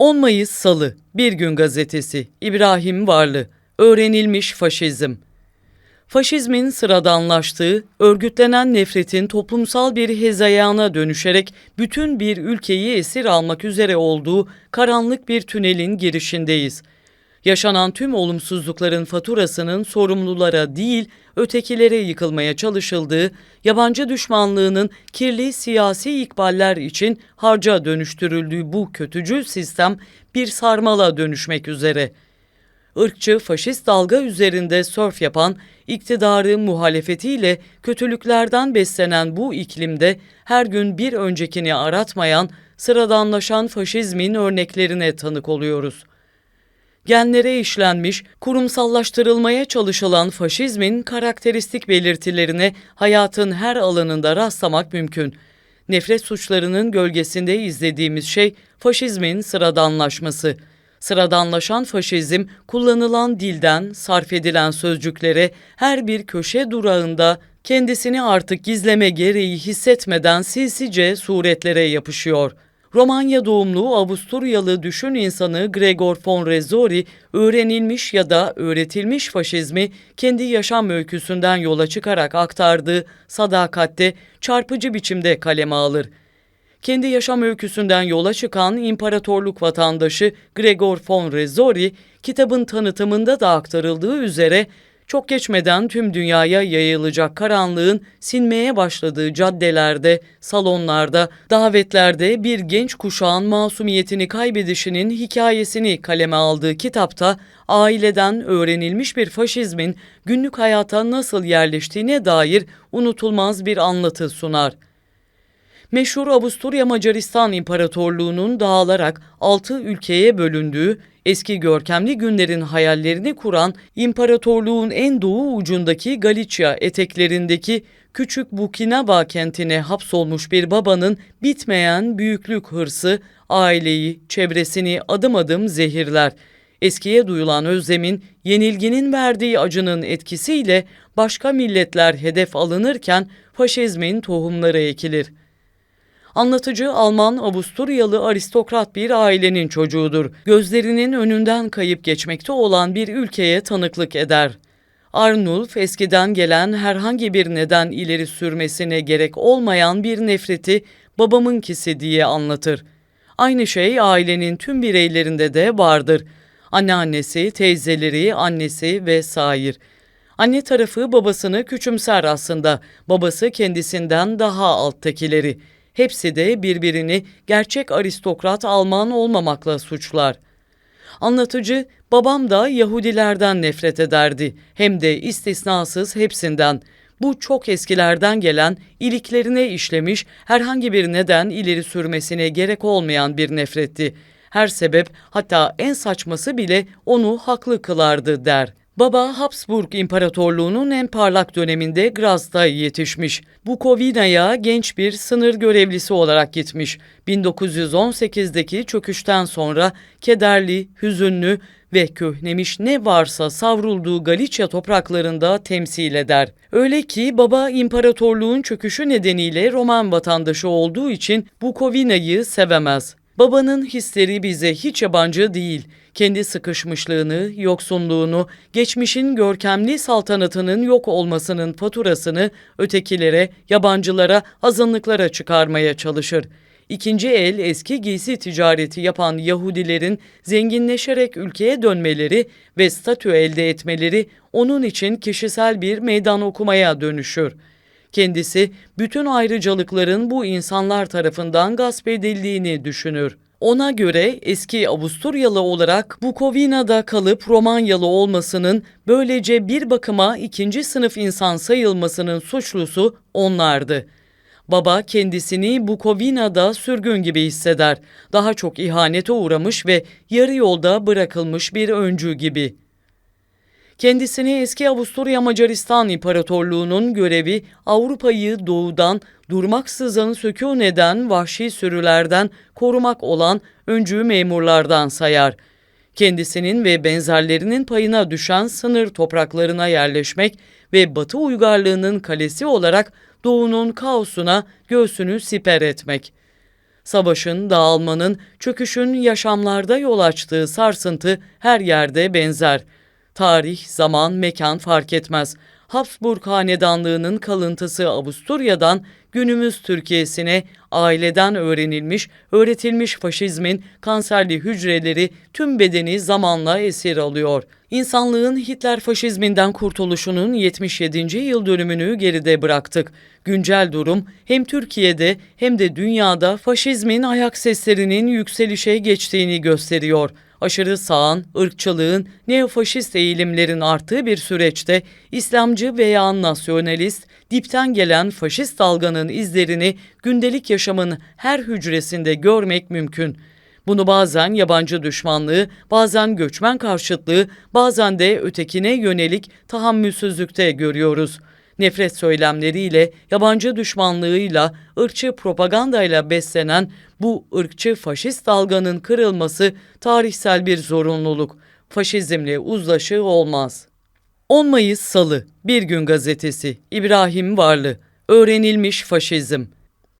10 Mayıs Salı, Bir Gün Gazetesi, İbrahim Varlı, Öğrenilmiş Faşizm. Faşizmin sıradanlaştığı, örgütlenen nefretin toplumsal bir hezayana dönüşerek bütün bir ülkeyi esir almak üzere olduğu karanlık bir tünelin girişindeyiz. Yaşanan tüm olumsuzlukların faturasının sorumlulara değil, ötekilere yıkılmaya çalışıldığı, yabancı düşmanlığının kirli siyasi ikballer için harca dönüştürüldüğü bu kötücül sistem bir sarmala dönüşmek üzere. Irkçı faşist dalga üzerinde sörf yapan, iktidarı muhalefetiyle kötülüklerden beslenen bu iklimde her gün bir öncekini aratmayan, sıradanlaşan faşizmin örneklerine tanık oluyoruz genlere işlenmiş, kurumsallaştırılmaya çalışılan faşizmin karakteristik belirtilerine hayatın her alanında rastlamak mümkün. Nefret suçlarının gölgesinde izlediğimiz şey faşizmin sıradanlaşması. Sıradanlaşan faşizm kullanılan dilden, sarf edilen sözcüklere her bir köşe durağında kendisini artık gizleme gereği hissetmeden sinsice suretlere yapışıyor.'' Romanya doğumlu Avusturyalı düşün insanı Gregor von Rezori, öğrenilmiş ya da öğretilmiş faşizmi kendi yaşam öyküsünden yola çıkarak aktardığı sadakatte çarpıcı biçimde kaleme alır. Kendi yaşam öyküsünden yola çıkan imparatorluk vatandaşı Gregor von Rezori, kitabın tanıtımında da aktarıldığı üzere çok geçmeden tüm dünyaya yayılacak karanlığın sinmeye başladığı caddelerde, salonlarda, davetlerde bir genç kuşağın masumiyetini kaybedişinin hikayesini kaleme aldığı kitapta aileden öğrenilmiş bir faşizmin günlük hayata nasıl yerleştiğine dair unutulmaz bir anlatı sunar. Meşhur Avusturya Macaristan İmparatorluğu'nun dağılarak altı ülkeye bölündüğü eski görkemli günlerin hayallerini kuran imparatorluğun en doğu ucundaki Galicia eteklerindeki küçük Bukinaba kentine hapsolmuş bir babanın bitmeyen büyüklük hırsı aileyi, çevresini adım adım zehirler. Eskiye duyulan özlemin, yenilginin verdiği acının etkisiyle başka milletler hedef alınırken faşizmin tohumları ekilir.'' Anlatıcı Alman Avusturyalı aristokrat bir ailenin çocuğudur. Gözlerinin önünden kayıp geçmekte olan bir ülkeye tanıklık eder. Arnulf eskiden gelen herhangi bir neden ileri sürmesine gerek olmayan bir nefreti babamınkisi diye anlatır. Aynı şey ailenin tüm bireylerinde de vardır. Anneannesi, teyzeleri, annesi ve sair. Anne tarafı babasını küçümser aslında. Babası kendisinden daha alttakileri. Hepsi de birbirini gerçek aristokrat Alman olmamakla suçlar. Anlatıcı, babam da Yahudilerden nefret ederdi. Hem de istisnasız hepsinden. Bu çok eskilerden gelen, iliklerine işlemiş, herhangi bir neden ileri sürmesine gerek olmayan bir nefretti. Her sebep hatta en saçması bile onu haklı kılardı der. Baba Habsburg İmparatorluğu'nun en parlak döneminde Graz'da yetişmiş. Bukovina'ya genç bir sınır görevlisi olarak gitmiş. 1918'deki çöküşten sonra kederli, hüzünlü ve köhnemiş ne varsa savrulduğu Galicia topraklarında temsil eder. Öyle ki baba imparatorluğun çöküşü nedeniyle Roman vatandaşı olduğu için Bukovina'yı sevemez. Babanın hisleri bize hiç yabancı değil. Kendi sıkışmışlığını, yoksunluğunu, geçmişin görkemli saltanatının yok olmasının faturasını ötekilere, yabancılara, azınlıklara çıkarmaya çalışır. İkinci el eski giysi ticareti yapan Yahudilerin zenginleşerek ülkeye dönmeleri ve statü elde etmeleri onun için kişisel bir meydan okumaya dönüşür.'' Kendisi bütün ayrıcalıkların bu insanlar tarafından gasp edildiğini düşünür. Ona göre eski Avusturyalı olarak Bukovina'da kalıp Romanyalı olmasının böylece bir bakıma ikinci sınıf insan sayılmasının suçlusu onlardı. Baba kendisini Bukovina'da sürgün gibi hisseder. Daha çok ihanete uğramış ve yarı yolda bırakılmış bir öncü gibi. Kendisini eski Avusturya Macaristan İmparatorluğu'nun görevi Avrupa'yı doğudan durmaksızın sükun eden vahşi sürülerden korumak olan öncü memurlardan sayar. Kendisinin ve benzerlerinin payına düşen sınır topraklarına yerleşmek ve Batı uygarlığının kalesi olarak doğunun kaosuna göğsünü siper etmek.'' Savaşın, dağılmanın, çöküşün yaşamlarda yol açtığı sarsıntı her yerde benzer. Tarih, zaman, mekan fark etmez. Habsburg Hanedanlığı'nın kalıntısı Avusturya'dan günümüz Türkiye'sine aileden öğrenilmiş, öğretilmiş faşizmin kanserli hücreleri tüm bedeni zamanla esir alıyor. İnsanlığın Hitler faşizminden kurtuluşunun 77. yıl dönümünü geride bıraktık. Güncel durum hem Türkiye'de hem de dünyada faşizmin ayak seslerinin yükselişe geçtiğini gösteriyor aşırı sağın, ırkçılığın, neofaşist eğilimlerin arttığı bir süreçte İslamcı veya nasyonalist, dipten gelen faşist dalganın izlerini gündelik yaşamın her hücresinde görmek mümkün. Bunu bazen yabancı düşmanlığı, bazen göçmen karşıtlığı, bazen de ötekine yönelik tahammülsüzlükte görüyoruz nefret söylemleriyle, yabancı düşmanlığıyla, ırkçı propagandayla beslenen bu ırkçı faşist dalganın kırılması tarihsel bir zorunluluk. Faşizmle uzlaşı olmaz. 10 Mayıs Salı Bir Gün Gazetesi İbrahim Varlı Öğrenilmiş Faşizm